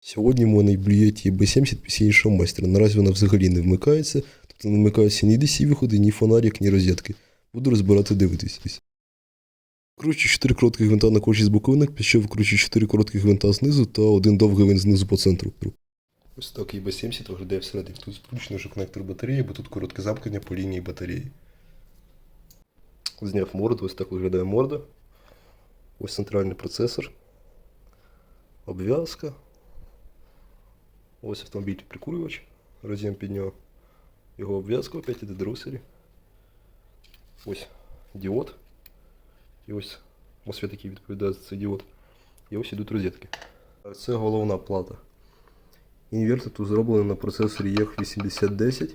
Сьогодні в мене блюєті B70 після іншого майстра. Наразі вона взагалі не вмикається, тобто не вмикаються ні DC виходи, ні фонарик, ні розетки. Буду розбирати дивитись. Вкручу 4 коротких гвинта на кожній з боковинок, під що вкручу 4 коротких гвинта знизу та один довгий гвинт знизу по центру. Ось так і B70 виглядає всередині. Тут зручно вже конектор батареї, бо тут коротке замкнення по лінії батареї. Зняв морду, ось так виглядає морда. Ось центральний процесор. Обв'язка. Ось автомобіль прикурювач. Роз'єм під нього. Його обв'язка опять іде дроселі. Ось діод. І ось освіт, який відповідає за цей діод. І ось ідуть розетки. Це головна плата. Інвертор тут зроблений на процесорі EH 8010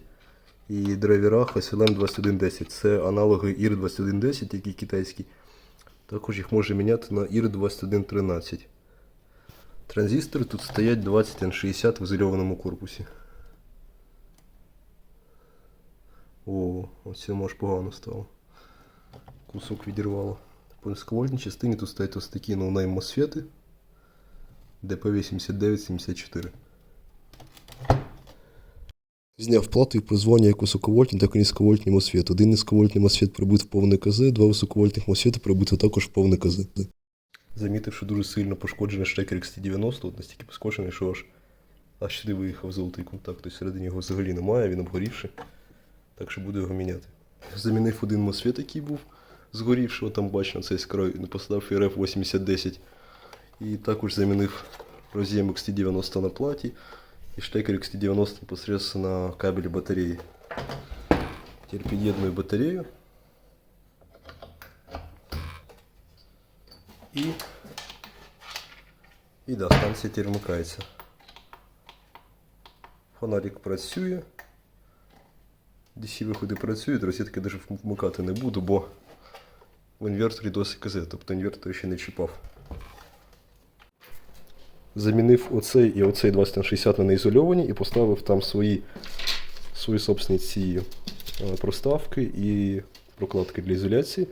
і драйверах SLM 2110. Це аналоги IR 2110, які китайські. Також їх можна міняти на IR 2113. Транзистори тут стоять 20N60 в ізольованому корпусі. О, оце може погано стало. Кусок відірвало. По низьковольтній частині тут стоять ось такі ноунейм мосфети DP8974. Зняв плату і прозвоню як високовольтні, так і низьковольтні мосфет. Один низьковольтний мосфет прибит в повне КЗ, два високовольтних мосфети прибити також в повне КЗ. Замітив, що дуже сильно пошкоджений штекер XT90, от настільки пошкоджений, що аж, аж сюди виїхав золотий контакт. Тобто всередині його взагалі немає, він обгорівший. Так що буду його міняти. Замінив один мосфет, який був згорівший, там бачно цей край, поставив RF 8010. І також замінив роз'єм XT90 на платі і штекер XT90 непосредственно на кабелі батареї. Тепер під'єдную батарею. І, і да, станція тепер вмикається. Фонарик працює. DC виходи працюють, розетки навіть вмикати не буду, бо в інверторі досить КЗ, тобто інвертор ще не чіпав. Замінив оцей і оцей 2060 на неізольовані і поставив там свої, свої собственні ці е, проставки і прокладки для ізоляції.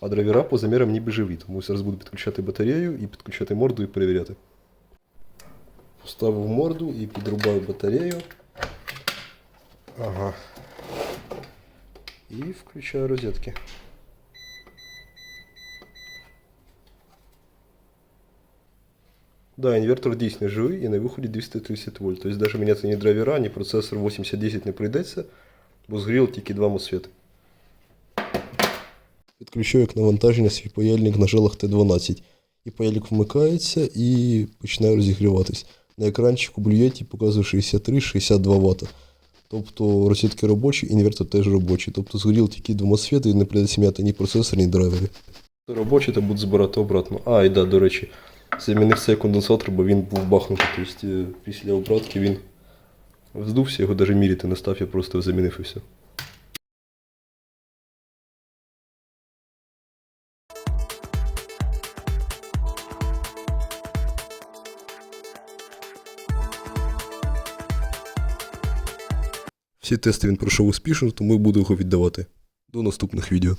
А драйвера по замірам ніби живі, тому зараз буду підключати батарею і підключати морду і перевіряти. Поставив морду і підрубаю батарею. Ага. І включаю розетки. Да, інвертор дійсно живий і на виході 230 вольт. Тобто навіть міняти ні драйвера, ні процесор 8010 не прийдеться, бо згоріло тільки два мосфети. Підключу як навантаження свій паяльник на жилах Т12. І паяльник вмикається і починає розігріватись. На екранчику блюєті показує 63-62 Вт. Тобто розетки робочі, інвертор теж робочий. Тобто згоріло тільки два мосфети і не прийдеться м'яти ні процесор, ні драйвери. Робочі та будуть збирати обратно. А, і да, до речі, замінив цей конденсатор, бо він був бахнутий. Тобто е, після обратки він вздувся, його навіть міряти не став, я просто замінив і все. Всі тести він пройшов успішно, тому я буду його віддавати. До наступних відео.